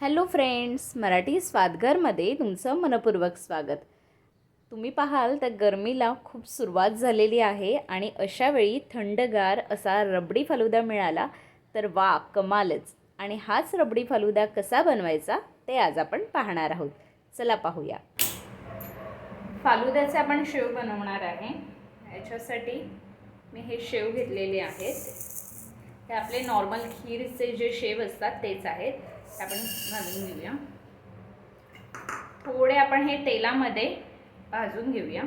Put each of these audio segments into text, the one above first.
Hello friends Marathi स्वादघरमध्ये तुमचं मनपूर्वक स्वागत. तुम्ही पाहाल तर गरमीला खूप सुरुवात झालेली आहे आणि अशावेळी थंडगार असा रबडी फालुदा मिळाला तर वा कमालच. आणि हाच रबडी फालुदा कसा बनवायचा ते आज आपण पाहणार आहोत. चला पाहूया. फालुद्याचे आपण शेव बनवणार आहे. याच्यासाठी मी हे शेव घेतलेले आहेत. हे आपले नॉर्मल खीरचे जे शेव असतात तेच आहेत. आपण घालून घेऊया. थोडे आपण हे तेलामध्ये भाजून घेऊया.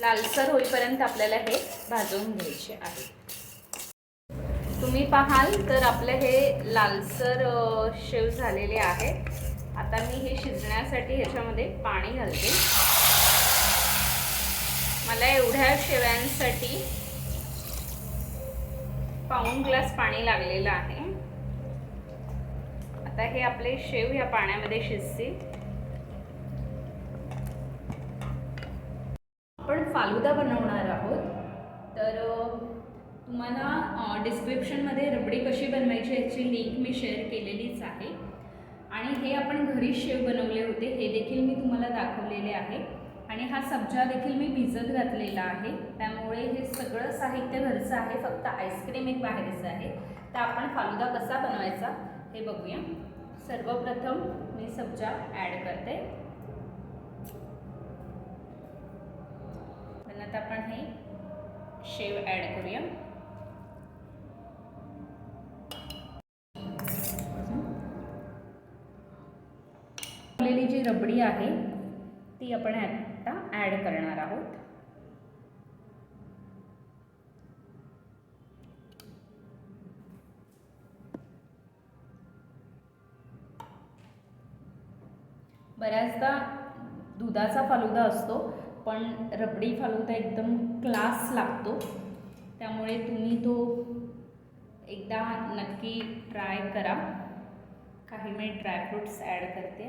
लालसर होईपर्यंत आपल्याला हे भाजून घ्यायचे आहे. तुम्ही पाहाल तर आपले हे लालसर शेव झालेले आहे. आता मी हे शिजण्यासाठी ह्याच्यामध्ये पाणी घालते. मला एवढ्या शेव्यांसाठी पाऊण ग्लास पाणी लागलेलं आहे. आता हे आपले शेव या पाण्यामध्ये शिजतील. आपण फालुदा बनवणार आहोत. तर तुम्हाला डिस्क्रिप्शनमध्ये रबडी कशी बनवायची याची लिंक मी शेअर केलेलीच आहे. आणि हे आपण घरी शेव बनवले होते हे देखील मी तुम्हाला दाखवलेले आहे. आणि हा सब्जा देखील मी भिजत घातलेला आहे. त्यामुळे हे सगळं साहित्य घरचं आहे फक्त आईस्क्रीम एक बाहेरचं आहे. तर आपण फालुदा कसा बनवायचा हे बघूया. सर्वप्रथम मी सब्जा ॲड करते. नंतर आपण हे शेव ॲड करूया. जी रबडी आहे ती आपण ॲड ॲड करणार आहोत. बऱ्याचदा दुधाचा फालुदा असतो पण रबडी फालुदा एकदम क्लास लागतो. त्यामुळे तुम्ही तो एकदा नक्की ट्राय करा. काही मी ड्रायफ्रूट्स ॲड करते.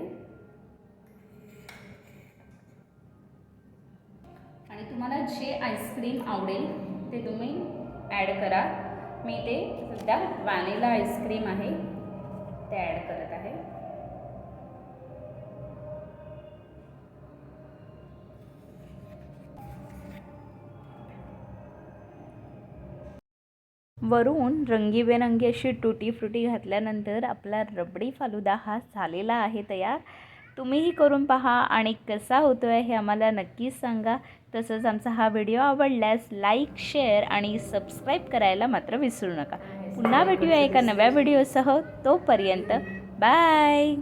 तुम्हाला जे आईस्क्रीम आवडेल ते तुम्ही ॲड करा. मी ते सध्या वॅनिला आईस्क्रीम आहे ते ॲड करत आहे. वरून रंगीबेरंगी अशी टुटी फ्रुटी घातल्यानंतर आपला रबडी फालुदा हा झालेला आहे तयार. तुम्हीही करून पहा आणि कसा होतो आहे हे आम्हाला नक्कीच सांगा. तसंच आमचा हा व्हिडिओ आवडल्यास लाईक शेअर आणि सबस्क्राईब करायला मात्र विसरू नका. पुन्हा भेटूया एका नव्या व्हिडिओसह. तोपर्यंत बाय!